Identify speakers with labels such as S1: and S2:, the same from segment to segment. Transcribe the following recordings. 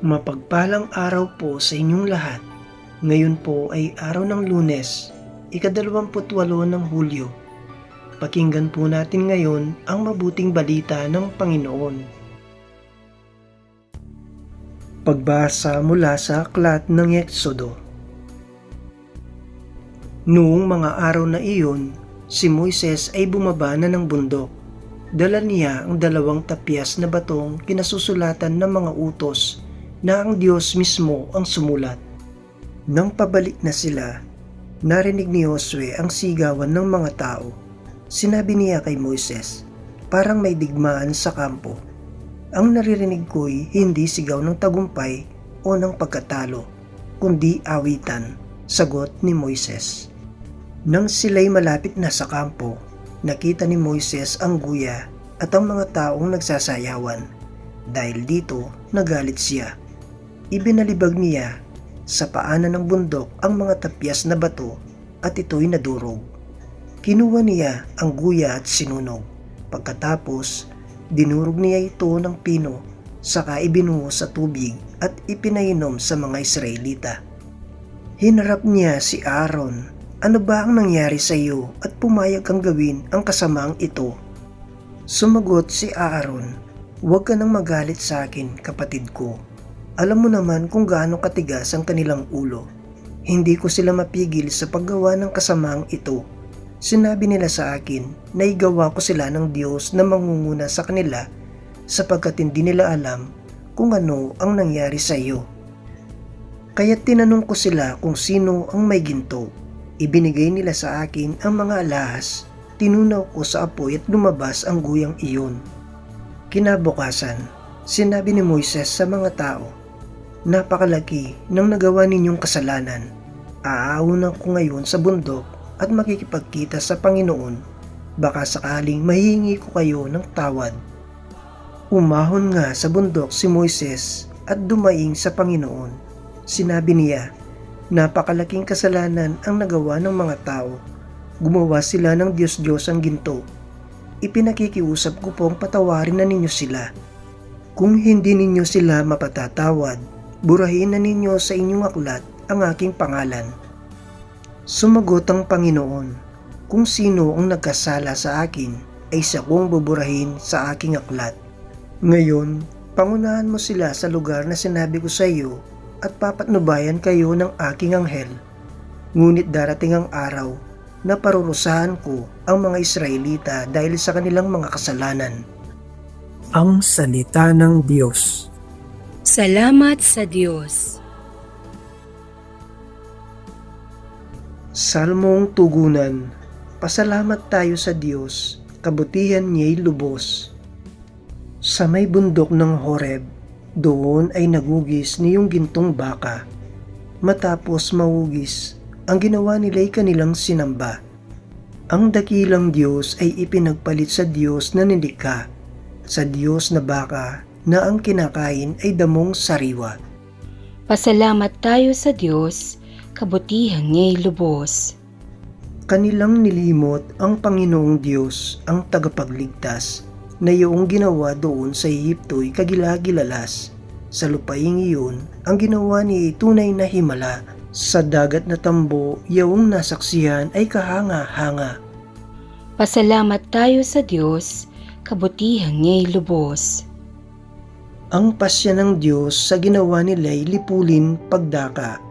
S1: Mapagpalang araw po sa inyong lahat. Ngayon po ay araw ng lunes, ikadalawamputwalo ng Hulyo. Pakinggan po natin ngayon ang mabuting balita ng Panginoon. Pagbasa mula sa aklat ng Eksodo. Noong mga araw na iyon, si Moises ay bumaba na ng bundok. Dala niya ang dalawang tapyas na batong kinasusulatan ng mga utos na ang Diyos mismo ang sumulat. Nang pabalik na sila, narinig ni Josue ang sigawan ng mga tao. Sinabi niya kay Moises, parang may digmaan sa kampo. Ang naririnig ko'y hindi sigaw ng tagumpay o ng pagkatalo, kundi awitan, sagot ni Moises. Nang sila'y malapit na sa kampo, nakita ni Moises ang guya at ang mga taong nagsasayawan. Dahil dito, nagalit siya. Ibinalibag niya sa paanan ng bundok ang mga tapyas na bato at ito'y nadurog. Kinuha niya ang guya at sinunog. Pagkatapos, dinurog niya ito ng pino saka ibinuho sa tubig at ipinainom sa mga Israelita. Hinarap niya si Aaron, ano ba ang nangyari sa iyo at pumayag kang gawin ang kasamaang ito? Sumagot si Aaron, huwag ka nang magalit sa akin kapatid ko. Alam mo naman kung gaano katigas ang kanilang ulo. Hindi ko sila mapigil sa paggawa ng kasamaang ito. Sinabi nila sa akin na igawa ko sila ng Diyos na mangunguna sa kanila sapagkat hindi nila alam kung ano ang nangyari sa iyo. Kaya tinanong ko sila kung sino ang may ginto. Ibinigay nila sa akin ang mga alahas. Tinunaw ko sa apoy at lumabas ang guyang iyon. Kinabukasan, sinabi ni Moises sa mga tao, Napakalaki ng nagawa ninyong kasalanan. Aaunan ko ngayon sa bundok at makikipagkita sa Panginoon. Baka sakaling mahingi ko kayo ng tawad. Umahon nga sa bundok si Moises at dumaing sa Panginoon. Sinabi niya, Napakalaking kasalanan ang nagawa ng mga tao. Gumawa sila ng Diyos-Diyos ang ginto. Ipinakikiusap ko pong patawarin na ninyo sila. Kung hindi ninyo sila mapatatawad, burahin na ninyo sa inyong aklat ang aking pangalan. Sumagot ang Panginoon, kung sino ang nagkasala sa akin ay siya kong buburahin sa aking aklat. Ngayon, pangunahan mo sila sa lugar na sinabi ko sa iyo at papatnubayan kayo ng aking anghel. Ngunit darating ang araw na parurusahan ko ang mga Israelita dahil sa kanilang mga kasalanan. Ang Salita ng Diyos
S2: Salamat sa Diyos.
S1: Salmong Tugunan Pasalamat tayo sa Diyos, kabutihan niya'y lubos. Sa may bundok ng Horeb, doon ay nagugis niyong gintong baka. Matapos mawugis, ang ginawa nila'y kanilang sinamba. Ang dakilang Diyos ay ipinagpalit sa Diyos na nilikha, sa Diyos na baka na ang kinakain ay damong sariwa.
S2: Pasalamat tayo sa Diyos, kabutihan niya'y lubos.
S1: Kanilang nilimot ang Panginoong Diyos, ang tagapagligtas, na iyong ginawa doon sa Egypto'y kagilagilalas. Sa lupaing iyon, ang ginawa ni tunay na himala. Sa dagat na tambo, iyong nasaksihan ay kahanga-hanga.
S2: Pasalamat tayo sa Diyos, kabutihan niya'y lubos.
S1: Ang pasya ng Diyos sa ginawa nila'y lipulin pagdaka.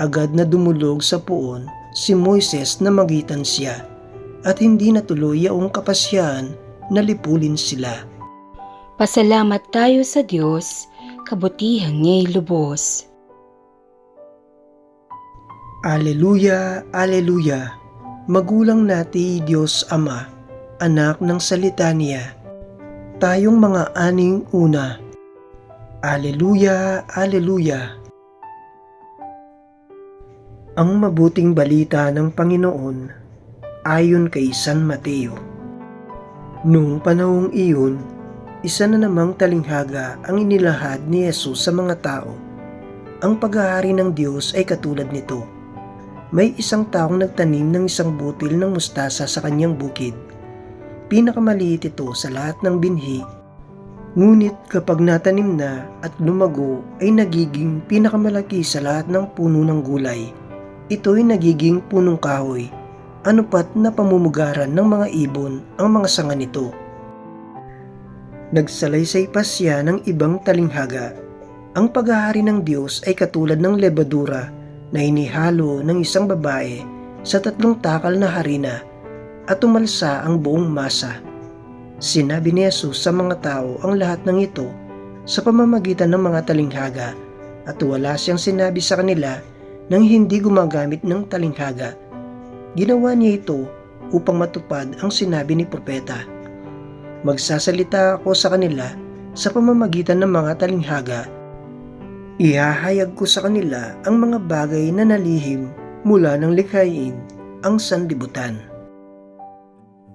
S1: Agad na dumulog sa puon si Moises na magitan siya at hindi natuloy yaong kapasyahan na lipulin sila.
S2: Pasalamat tayo sa Diyos, kabutihan niya'y lubos.
S1: Aleluya, Aleluya. Magulang nati Diyos Ama, anak ng salita niya. Tayong mga aning una. Aleluya, Aleluya. Ang mabuting balita ng Panginoon ayon kay San Mateo. Noong panahong iyon, isa na namang talinghaga ang inilahad ni Yesus sa mga tao. Ang paghahari ng Diyos ay katulad nito. May isang taong nagtanim ng isang butil ng mustasa sa kanyang bukid. Pinakamaliit ito sa lahat ng binhi Ngunit kapag natanim na at lumago ay nagiging pinakamalaki sa lahat ng puno ng gulay. Ito'y nagiging punong kahoy. Ano pat na pamumugaran ng mga ibon ang mga sanga nito. Nagsalaysay pa siya ng ibang talinghaga. Ang paghahari ng Diyos ay katulad ng lebadura na inihalo ng isang babae sa tatlong takal na harina at tumalsa ang buong masa. Sinabi ni Jesus sa mga tao ang lahat ng ito sa pamamagitan ng mga talinghaga at wala siyang sinabi sa kanila nang hindi gumagamit ng talinghaga. Ginawa niya ito upang matupad ang sinabi ni propeta. Magsasalita ako sa kanila sa pamamagitan ng mga talinghaga. Ihahayag ko sa kanila ang mga bagay na nalihim mula ng likhain ang sanlibutan.